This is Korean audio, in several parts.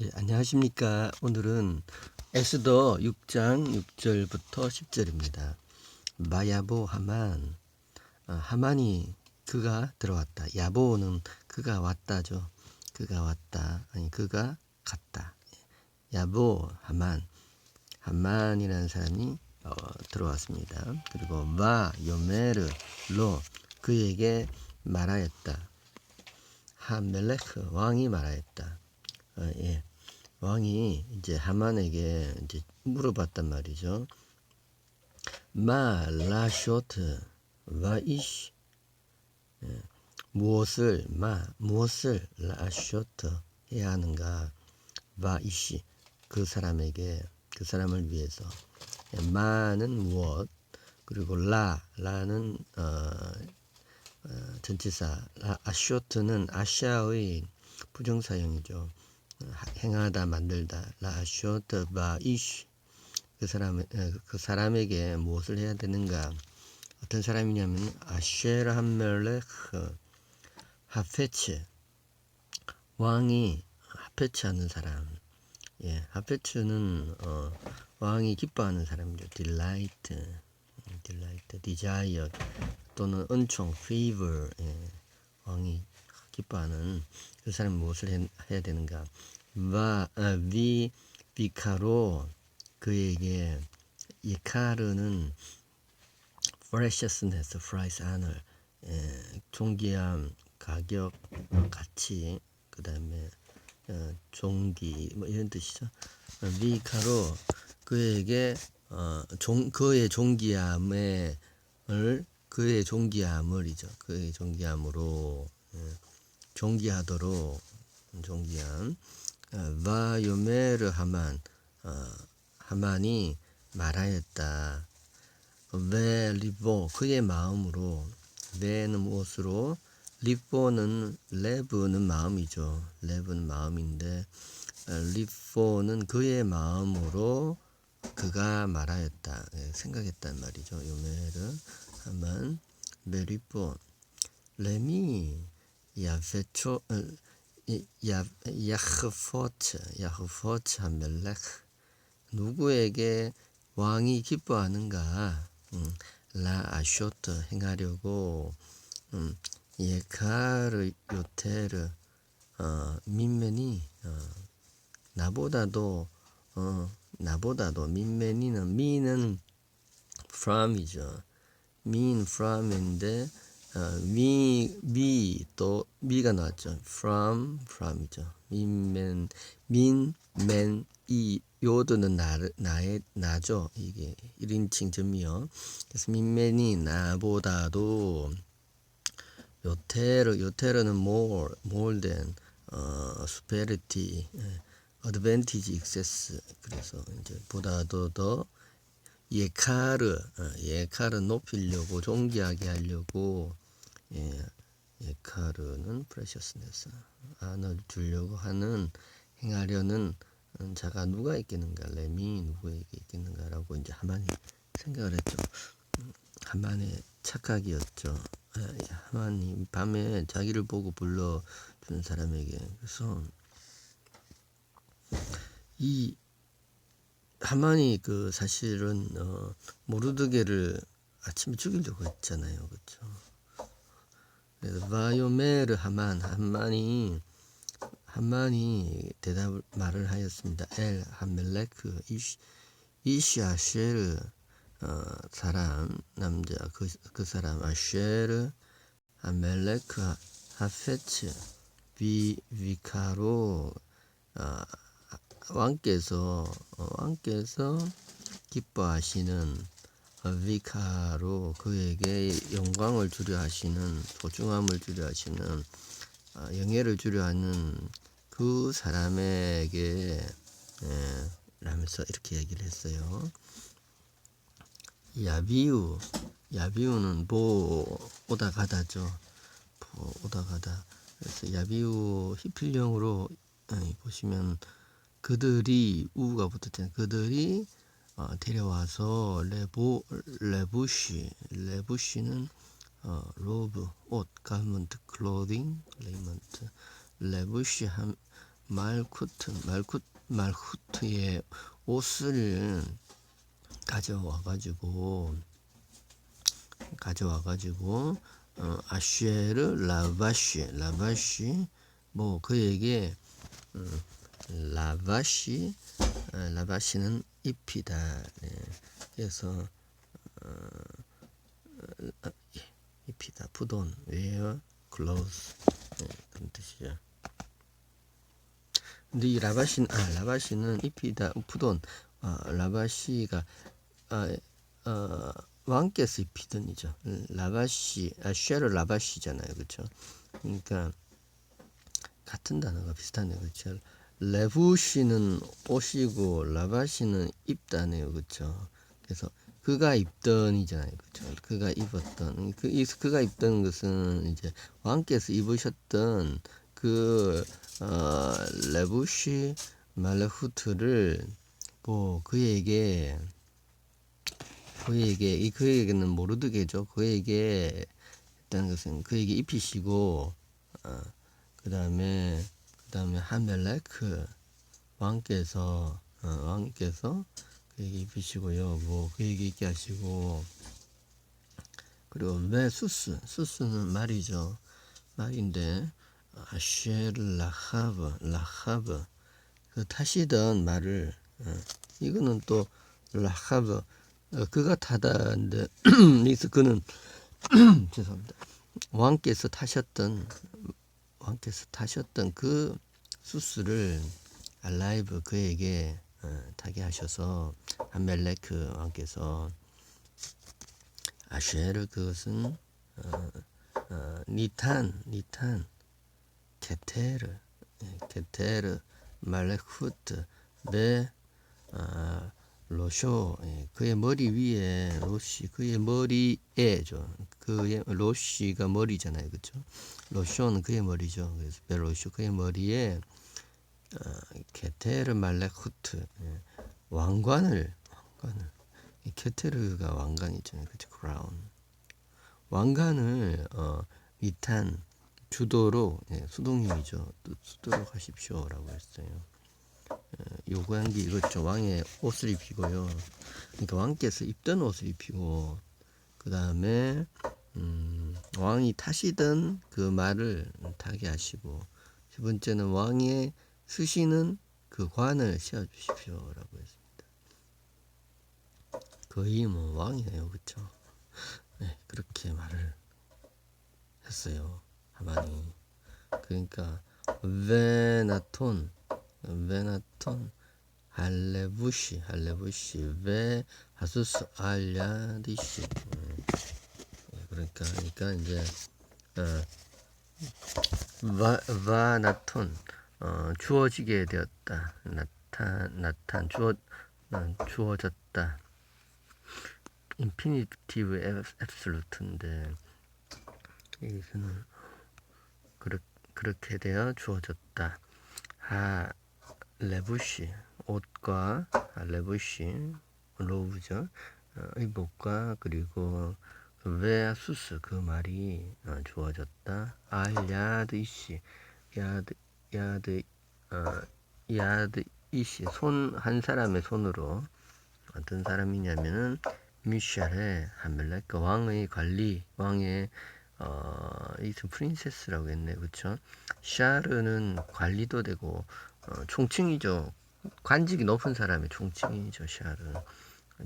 예, 안녕하십니까. 오늘은 에스더 6장 6절부터 10절입니다. 마야보 하만, 아, 하만이 그가 들어왔다. 야보는 그가 왔다죠. 그가 왔다. 아니 그가 갔다. 야보 하만, 하만이라는 사람이 어, 들어왔습니다. 그리고 마 요메르 로 그에게 말하였다. 하멜레크 왕이 말하였다. 어, 예. 왕이 이제 하만에게 이제 물어봤단 말이죠. 마 라쇼트 와이시 예. 무엇을 마 무엇을 라쇼트 해야 하는가 와이시 그 사람에게 그 사람을 위해서 예, 마는 무엇 그리고 라 라는 어, 어, 전치사 라, 아쇼트는 아시아의 부정사형이죠. 행하다 만들다 라쇼트 바이시 그 사람 그 사람에게 무엇을 해야 되는가? 어떤 사람이냐면 아쉐르 함멜레크 하페츠. 왕이 하페츠 하는 사람. 예 하페츠는 어, 왕이 기뻐하는 사람이죠. 딜라이트 딜라이트 디자이어 또는 은총 fever 예, 왕이 기뻐하는 그 사람이 무엇을 해, 해야 되는가 와 아, 비 비카로 그에게 이카르는 preciousness, price, honor, 예, 존귀함, 가격, 가치, 그 다음에 어, 종기 뭐 이런 뜻이죠. 어, 미카로 그에게 어, 종, 그의 존귀함을 그의 존귀함을이죠. 그의 존귀함으로 예, 존귀하도록 존귀함 어, 바요메르 하만 어, 하만이 말하였다. 왜 리보 그의 마음으로 왜는 무엇으로 리포는 레브는 마음이죠. 레브는 마음인데 어, 리포는 그의 마음으로 그가 말하였다. 예, 생각했단 말이죠. 요메르 하만 메리포 레미 야흐포트 야흐포트 하멜렉 누구에게 왕이 기뻐하는가 음, 라 아쇼트 행하려고 음, 예카르 요테르 어, 민면이 어, 나보다도 어, 나보다도 민면이는 미는 from이죠. mean from인데 어, 미, 미, 또, 미가 나왔죠. from, from이죠. 민 맨, 민, 맨, 이, 요도는 나, 나의, 나죠. 이게 1인칭 점이요. 그래서 민맨이 나보다도 요테르, 요테르는 more, more than, 어, superiority, 예, advantage, excess. 그래서 이제 보다도 더 예카르, 어, 예카르 높이려고, 존귀하게 하려고, 예, 예 카르는 preciousness, 안을 주려고 하는, 행하려는 자가 누가 있겠는가, 렘이 누구에게 있겠는가라고 이제 하만이 생각을 했죠. 음, 하만의 착각이었죠. 예, 하만이 밤에 자기를 보고 불러주는 사람에게. 그래서 이 하만이 그 사실은 어, 모르드게를 아침에 죽이려고 했잖아요, 그렇죠? 그래서 바요메르 하만 하만이 하만이 대답 말을 하였습니다. 엘 하멜레크 이시 이시아쉐르 어, 사람 남자 그, 그 사람 아쉐르 하멜레크 하페츠 비 비카로 어, 왕께서 어, 왕께서 기뻐하시는 어, 위카로 그에게 영광을 주려 하시는 소중함을 주려 하시는 어, 영예를 주려 하는 그 사람에게 예, 라면서 이렇게 얘기를 했어요. 야비우 야비우는 보 오다 가다죠. 보 오다 가다. 그래서 야비우 히필령으로 예, 보시면 그들이 우가 붙었잖아요. 그들이 어, 데려와서 레보 레부시 레부시는 어, 로브 옷 가먼트 클로딩 레이먼트. 레부시 한 말쿠트 말쿠 말후트의 옷을 가져와 가지고 가져와 가지고 어, 아쉐르 라바시 라바시 뭐 그에게 음, 라바시 어, 라바시는 입히다 네. 그래서 어, 어, 예, 입히다 put wear clothes 네, 그런 뜻이죠. 근데 이 라바시 아 라바시는 입히다 put 아, 라바시가 아, 어, 왕께서 입히던이죠. 라바시 아 쉐르 라바시잖아요, 그렇죠? 그러니까 같은 단어가 비슷하네요, 그렇죠? 레부시는 옷이고 라바시는 입다네요, 그렇죠? 그래서 그가 입던이잖아요, 그렇죠? 그가 입었던 그 이- 그가 입던 것은 이제 왕께서 입으셨던 그 어, 레부시 말레후트를 뭐 그에게 그에게 이 그에게는 모르드게죠. 그에게 했다는 것은 그에게 입히시고 어, 그 다음에 그 다음에 하멜레크 왕께서 어, 왕께서 그에게 입히시고요. 뭐 그에게 있게 하시고 그리고 왜 수스 수스는 말이죠. 말인데 아쉐르 라하브 라하브 그 타시던 말을 어, 이거는 또 라하브 어, 그가 타다인데 여기서 그는 죄송합니다. 왕께서 타셨던 왕께서 타셨던 그 수스를 알라이브 그에게 어, 타게 하셔서 아멜레크 왕께서 아쉐르 그것은 어, 어, 니탄 니탄 게테르 예, 게테르 말레쿠트 베 아, 로쇼 예, 그의 머리 위에 로시 그의 머리에 죠. 그의 로시가 머리잖아요. 그렇죠 로쇼는 그의 머리죠. 그래서 베로쇼 그의 머리에 어, 게테르 말레쿠트 예, 왕관을 왕관을. 이 게테르가 왕관이잖아요. 그렇죠 크라운 왕관을 어, 미탄 주도로 예, 수동형이죠. 또 수도로 하십시오라고 했어요. 요구한 게 이거죠. 왕의 옷을 입히고요. 그러니까 왕께서 입던 옷을 입히고 그 다음에 음, 왕이 타시던 그 말을 타게 하시고 세 번째는 왕의 쓰시는 그 관을 씌워 주십시오라고 했습니다. 거의 뭐 왕이에요, 그렇죠? 네, 그렇게 말을 했어요. 하만이. 그러니까 베나톤 베나톤 할레부시 할레부시. 베 하수스 알야디시 음, 예, 그러니까 그러니까 이제 어, 바, 바나톤. 어, 주어지게 되었다. 나탄 나탄 주어 난 주어졌다. 인피니티브 앱솔루트인데 여기서는 그렇, 그렇게 되어 주어졌다. 하 레부시 옷과 아, 레부시 로브죠. 어, 의복과 그리고 베아수스 그 말이 어, 주어졌다. 알 야드 이시 야드 야드 어, 야드 이시 손 한 사람의 손으로 어떤 사람이냐면은 미샤레 하멜렉 그 왕의 관리 왕의 어, 이좀 프린세스라고 했네, 그쵸? 샤르는 관리도 되고, 어, 총칭이죠. 관직이 높은 사람의 총칭이죠, 샤르.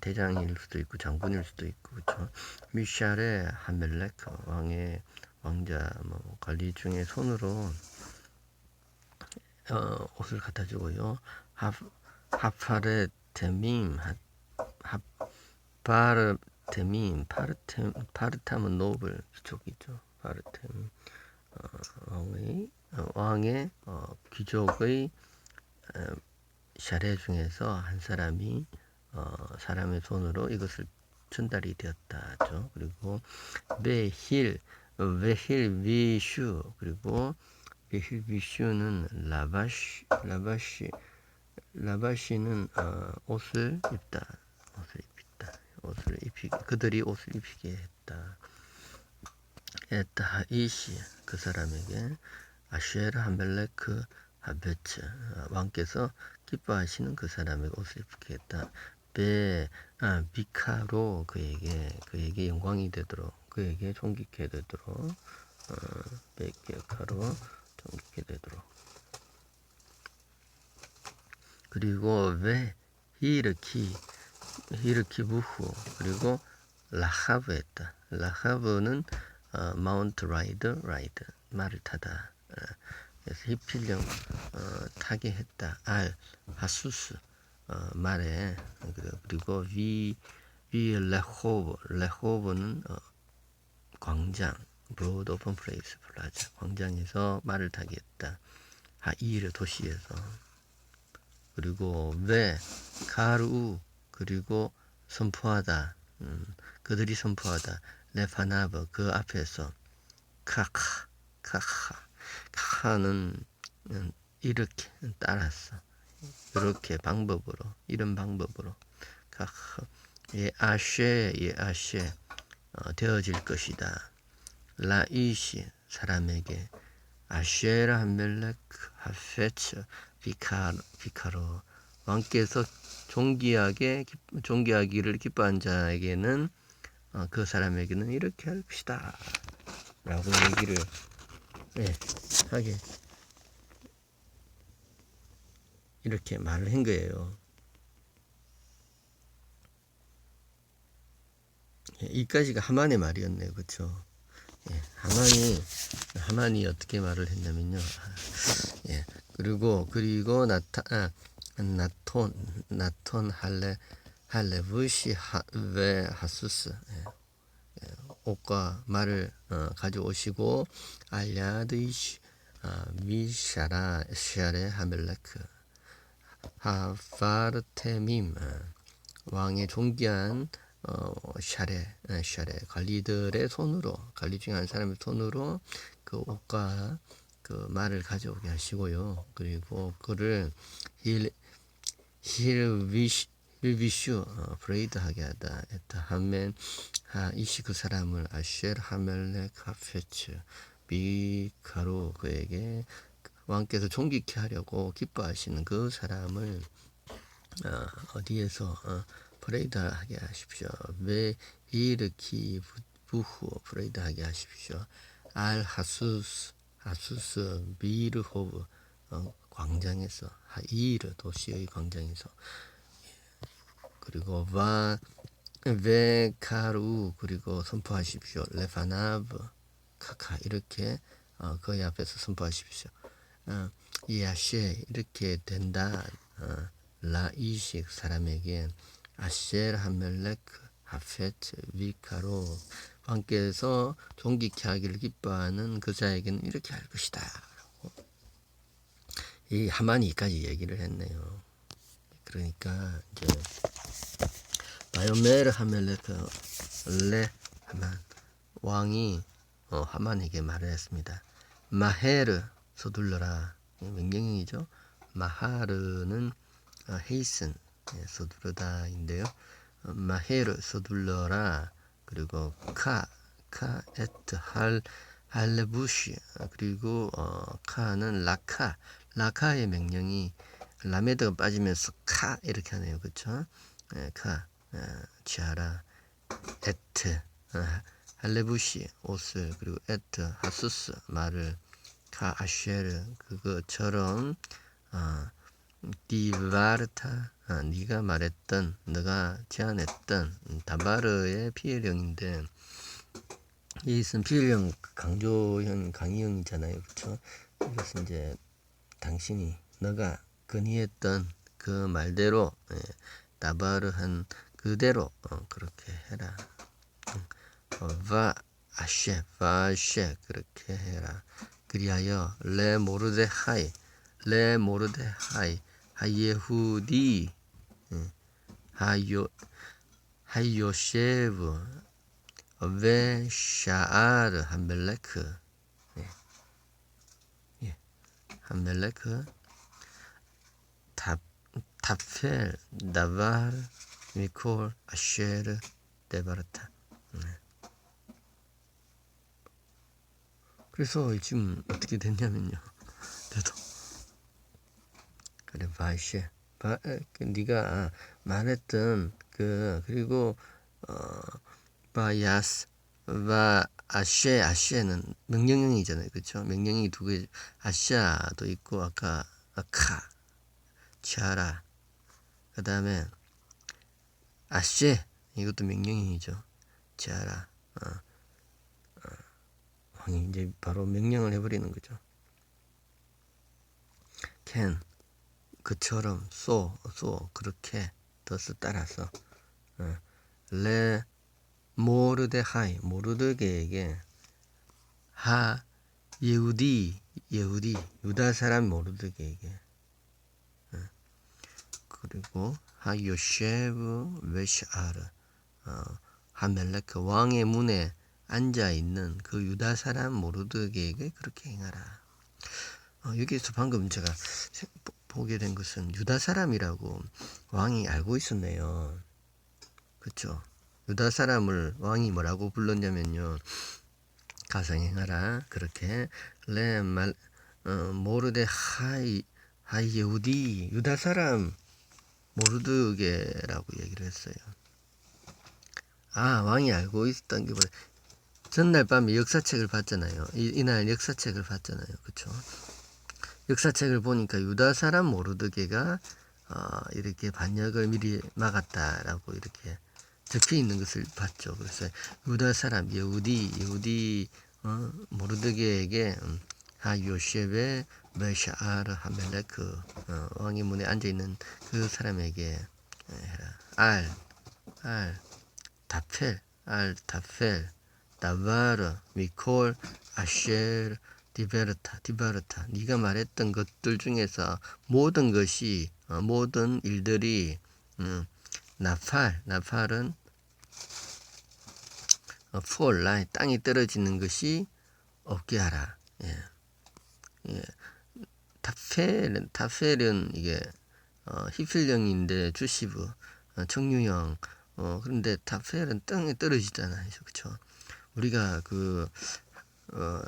대장일 수도 있고, 장군일 수도 있고, 그쵸? 미샤레 하멜레크, 왕의, 왕자, 뭐, 관리 중에 손으로, 어, 옷을 갖다 주고요. 하, 하파레 데밈, 하, 하파르 데민 파르템 파르탐은 노블 귀족이죠. 파르템 어, 왕의 어, 왕의 어, 귀족의 어, 샤레 중에서 한 사람이 어, 사람의 손으로 이것을 전달이 되었다죠. 그리고 베힐 베힐 비슈 그리고 베힐 비슈는 라바시 라바시 라바시는 어, 옷을 입다 옷을 입다 옷을 입히게 그들이 옷을 입히게 했다. 에타 이시 그 사람에게 아쉐르 하 베츠 아, 왕께서 기뻐하시는 그 사람에게 옷을 입게 했다. 베 아, 비카로 그에게 그에게 영광이 되도록 그에게 존귀케 되도록 어, 베케카로 존귀케 되도록 그리고 왜 히르키 히르키 부후 그리고 라하브 했다. 라하브는 어, 마운트 라이더 라이드 말을 타다. 어, 그래서 히필령 어, 타게 했다. 알 하수스 어, 말에 그리고 위, 위 레호브 레호브는 어, 광장 브로드 오픈 플레이스 플라자 광장에서 말을 타게 했다. 하이르 도시에서. 그리고 왜 가루 그리고 선포하다. 음, 그들이 선포하다. 레파나브 그 앞에서. 카카 카카 카카는 음, 이렇게 따랐어 이렇게 방법으로 이런 방법으로 카카 예 아쉐 예 어, 되어질 것이다. 라이시 사람에게 아쉐라 멜렉 하페츠 비카 비카로 왕께서 존귀하게 기- 존귀하기를 기뻐한 자에게는 어, 그 사람에게는 이렇게 할 것이다. 라고 얘기를 예, 하게 이렇게 말을 한 거예요. 예, 이까지가 하만의 말이었네요, 그렇죠? 예, 하만이 하만이 어떻게 말을 했냐면요. 아, 예, 그리고 그리고 나타 아, 나톤 나톤 할레 할레브시 하베 하수스 예, 예, 옷과 말을 어, 가져오시고 알야드이시 아, 미샤라 샤레 하멜레크 하파르테밈 아, 왕의 존귀한 어, 샤레 아, 샤레 관리들의 손으로 관리 중에 한 사람의 손으로 그 옷과 그 말을 가져오게 하시고요. 그리고 그를 힐 힐비슈 힐비슈 어, 브레이드하게 하다 했다 하면 하 이시 그 사람을 아쉘 하멜레 카페츠 미카로 그에게 왕께서 존귀케 하려고 기뻐하시는 그 사람을 어, 어디에서 어, 브레이드하게 하십시오. 왜 이르키 부후 브레이드하게 하십시오. 알 하수스 하수스 미르호브 어, 광장에서 하이르 도시의 광장에서 그리고 바 베카루 그리고 선포하십시오. 레파나브 카카 이렇게 어, 거의 앞에서 선포하십시오. 어, 야쉐 이렇게 된다. 어, 라이식 사람에게 아쉘 하멜레크 하페트 위카로 왕께서 존귀케 하기를 기뻐하는 그 자에게는 이렇게 할 것이다. 라고 이 하만이까지 얘기를 했네요. 그러니까 이제 바이오메르 하멜레크 레 하만 왕이 어, 하만에게 말을 했습니다. 마헤르 서둘러라 명령이죠. 마하르는 어, 헤이슨 예, 서두르다인데요. 어, 마헤르 서둘러라 그리고 카, 카, 에트, 할, 할레부시 어, 그리고 어, 카는 라카, 라카의 명령이 라메드가 빠지면서 카 이렇게 하네요? 예, 카, 어, 지하라, 에트, 어, 할레부시 옷을 그리고 에트, 하수스 말을 카 아쉐르 그거처럼 어, 디바르타 아, 네가 말했던 너가 제안했던 음, 다바르의 피해령인데 이것은 피해령 강조형 강의형이잖아요. 그렇죠 이것은 이제 당신이 너가 건의했던 그 말대로 예, 다바르 한 그대로 어, 그렇게 해라. 음, 어, 바 아쉐 바쉐 그렇게 해라. 그리하여 레 모르데 하이 레 모르데 하이 하예후디 예, 하요 하요셰브 웨 샤아르 한멜레크. 예, 예, 한멜레크. 탑 타펠 다발 미콜 아쉐르 데바르타 네. 그래서 지금 어떻게 됐냐면요. 저도 그래 바시 바, 에, 그 네가 말했던 그 그리고 어 바야스 바 아쉐 아쉐는 명령형이잖아요. 그렇죠 명령이 두 개 아샤도 있고 아까 아카 치아라 그 다음에 아쉐 이것도 명령형이죠 치아라 어, 어. 이제 바로 명령을 해버리는 거죠 can 그처럼 so so 그렇게 더스 따라서 어. 레 모르데하이 모르드게에게 하 예우디 예우디 유다 사람 모르드게에게 어. 그리고 하 요셰브 웨시아르 어, 하멜레크 왕의 문에 앉아 있는 그 유다 사람 모르드게에게 그렇게 행하라. 어, 여기에서 방금 제가 보게 된 것은 유다 사람이라고 왕이 알고 있었네요. 그렇죠? 유다 사람을 왕이 뭐라고 불렀냐면요. 가상행하라 그렇게 레말 어, 모르데 하이 하이 예우디 유다 사람 모르드게라고 얘기를 했어요. 아 왕이 알고 있었던 게 뭐야? 전날 밤에 역사책을 봤잖아요. 이, 이날 역사책을 봤잖아요. 그렇죠? 역사책을 보니까 유다 사람 모르드게가 어, 이렇게 반역을 미리 막았다라고 이렇게 적혀 있는 것을 봤죠. 그래서 유다 사람 예우디 예우디 어, 모르드게에게 음, 하 요셉의 메샤아르 하멜레크 어, 왕의 문에 앉아 있는 그 사람에게 해라 알, 알, 다펠, 알, 다펠, 다바르, 미콜, 아쉐르, 디베르타, 디바르타. 네가 말했던 것들 중에서 모든 것이 어, 모든 일들이 음, 나팔, 나팔은 어, 폴라이 땅이 떨어지는 것이 없게 하라. 예. 예. 타펠은 타펠은 이게 어, 히필령인데 주시부 어, 청유형 어, 그런데 타펠은 땅에 떨어지잖아요. 그렇죠? 우리가 그 어,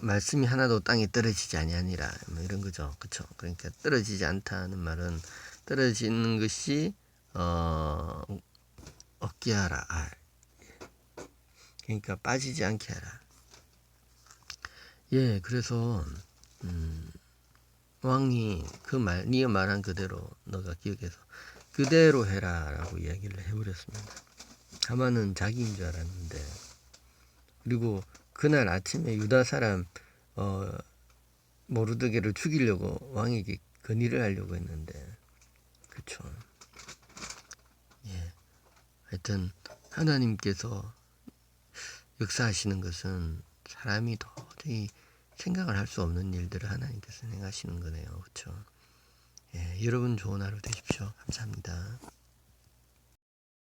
말씀이 하나도 땅에 떨어지지 아니하니라 뭐 이런 거죠. 그렇죠? 그러니까 떨어지지 않다는 말은 떨어지는 것이 어, 없게 하라. 알. 그러니까 빠지지 않게 하라. 예, 그래서 음, 왕이 그 말, 네가 말한 그대로 너가 기억해서 그대로 해라라고 이야기를 해버렸습니다. 하만은 자기인 줄 알았는데 그리고 그날 아침에 유다 사람 어, 모르드게를 죽이려고 왕에게 건의를 하려고 했는데 그쵸? 예, 하여튼 하나님께서 역사하시는 것은 사람이 도저히 생각을 할 수 없는 일들을 하나님께서 행하시는 거네요. 그렇죠? 예, 여러분 좋은 하루 되십시오. 감사합니다.